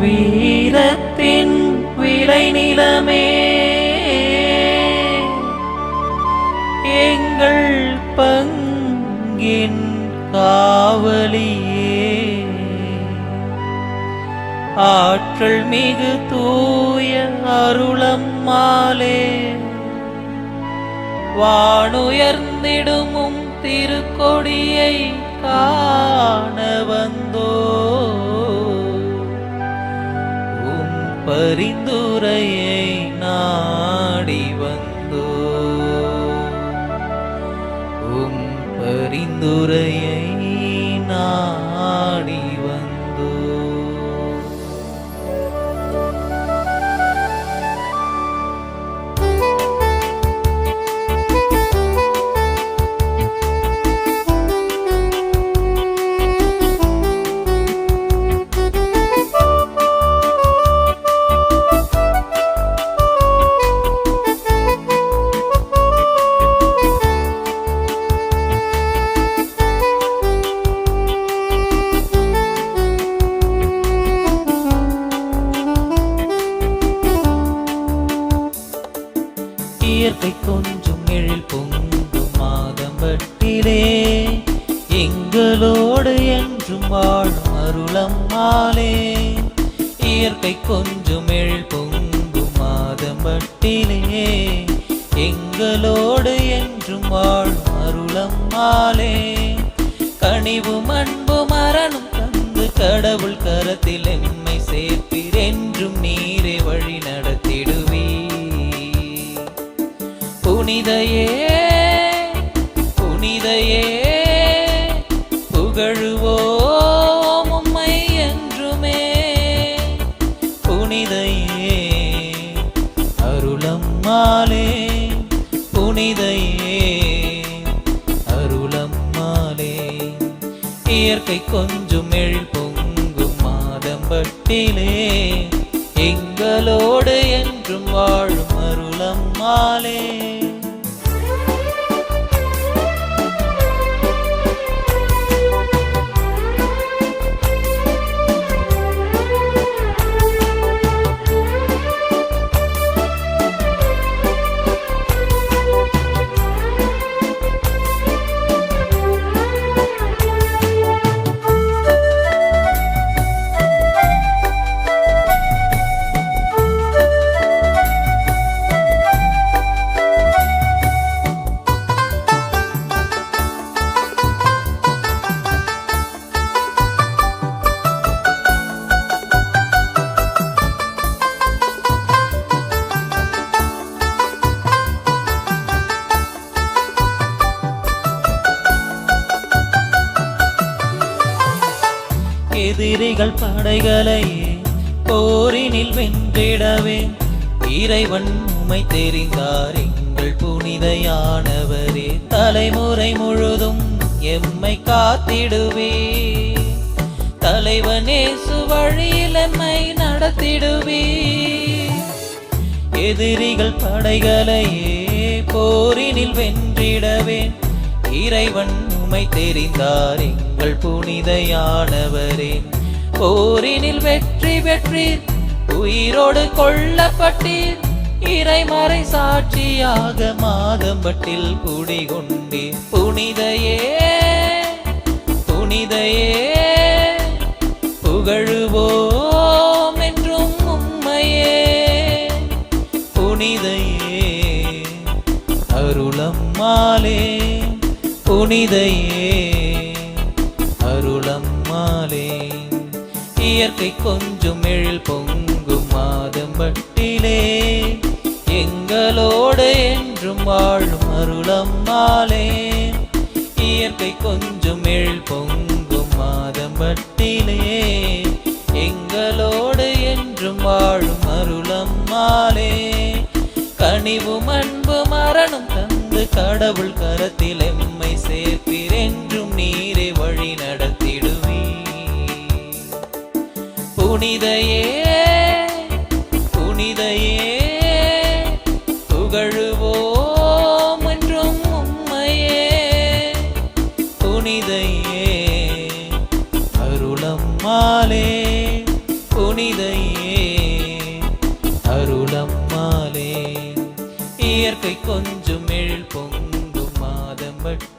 வீரத்தின் விளை நிலமே. எங்கள் பங்கின் காவலியே. ஆற்றல் மிகு தூய அருளம்மாலே வானுயர்ந்திடுமும் திருக்கொடியை காண வந்தோ நாடி வந்தோ. உம் பரிந்துரையை இயற்கை கொஞ்சம் எழில் பொங்கும் மாதம்பட்டிலே. எங்களோடு என்றும் வாழும் அருளம்மாலே இயற்கை கொஞ்சம் எழில் பொங்கும் மாதம்பட்டிலே. எங்களோடு என்றும் வாழும் அருளம்மாலே கனிவும் அன்பும் மரணம் தந்து கடவுள் கரத்தில் எம்மை சேர்ப்பீர் என்றும் நீரே வழி நடத்திடும் புனிதையே புனிதையே புகழுவோம் உம்மை என்றுமே. புனிதையே அருளம்மாலே புனிதையே அருளம்மாலே இயற்கை கொஞ்சம் எழில் பொங்கும் மாதம்பட்டிலே எங்களோடு என் எதிரிகள் படைகளையே போரினில் வென்றிடவே. இறைவன் உமை தெரிந்தார் எங்கள் புனிதையானவரே. தலைமுறை முழுதும் எம்மை காத்திடுவே. தலைவனே சுவழியில் எம்மை நடத்திடுவே. எதிரிகள் படைகளையே போரினில் வென்றிடவே. இறைவன் உமை தெரிந்தார். எங்கள் புனிதையானவரே. போரினில் வெற்றி பெற்றீர். உயிரோடு கொல்லப்பட்டீர். இறைமறை சாட்சியாக மாதம்பட்டில் குடிகொண்டீர். புனிதையே புனிதையே புகழுவோம் என்றும் உம்மையே. புனிதையே அருளம்மாளே. புனிதையே அருளம்மாலே இயற்கை கொஞ்சம் எழில் பொங்கும் மாதம்பட்டிலே எங்களோடு என்றும் வாழும் அருளம்மாலே இயற்கை கொஞ்சம் எழில் பொங்கும் மாதம்பட்டிலே எங்களோடு என்றும் வாழும் அருளம்மாலே கனிவும் அன்பு மரணம் தந்து கடவுள் கரத்தில் புனிதையே புனிதையே புகழுவோம் என்றும் உம்மையே. புனிதையே அருளம்மாலே புனிதையே அருளம்மாலே இயற்கை கொஞ்சம் எழில் பொங்கும் மாதம் வட்டிலே